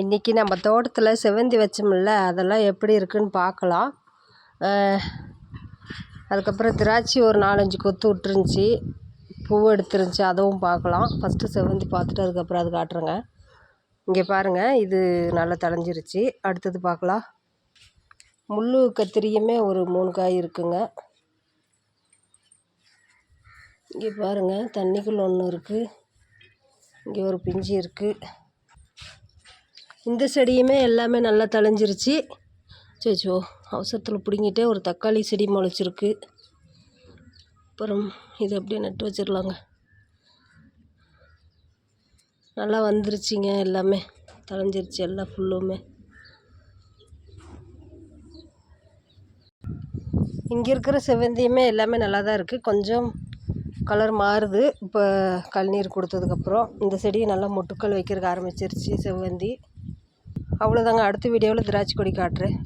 இன்றைக்கி நம்ம தோட்டத்தில் செவ்வந்தி வச்சோம்ல அதெல்லாம் எப்படி இருக்குன்னு பார்க்கலாம். அதுக்கப்புறம் திராட்சை ஒரு நாலஞ்சு கொத்து விட்டுருந்துச்சி. பூ எடுத்துருந்துச்சி அதுவும் பார்க்கலாம். ஃபஸ்ட்டு செவ்வந்தி பார்த்துட்டு அதுக்கப்புறம் அது காட்டுறேங்க. இங்கே பாருங்கள் இது நல்லா தளைஞ்சிருச்சு. அடுத்தது பார்க்கலாம். முள் கத்திரியுமே ஒரு மூணு காய் இருக்குங்க. இங்கே பாருங்கள் தண்ணிக்குள்ளே ஒன்று இருக்குது இங்கே ஒரு பிஞ்சு இருக்குது இந்த செடியுமே எல்லாமே நல்லா தழைஞ்சிருச்சு. சோ அவசரத்தில் பிடுங்கிட்டே ஒரு தக்காளி செடி முளைச்சிருக்கு. அப்புறம் இது அப்படியே நட்டு வச்சிடலாங்க நல்லா வந்துருச்சுங்க எல்லாமே. தழைஞ்சிருச்சு எல்லாம் ஃபுல்லுமே இங்கே இருக்கிற செவ்வந்தியுமே எல்லாமே நல்லா தான் இருக்குது கொஞ்சம் கலர் மாறுது. இப்போ கழுநீர் கொடுத்ததுக்கப்புறம் இந்த செடியை நல்லா மொட்டுக்கள் வைக்கிறதுக்கு ஆரம்பிச்சிருச்சு செவ்வந்தி. அவ்வளோதாங்க அடுத்த வீடியோவில் திராட்சை கொடி காட்டுறேன்.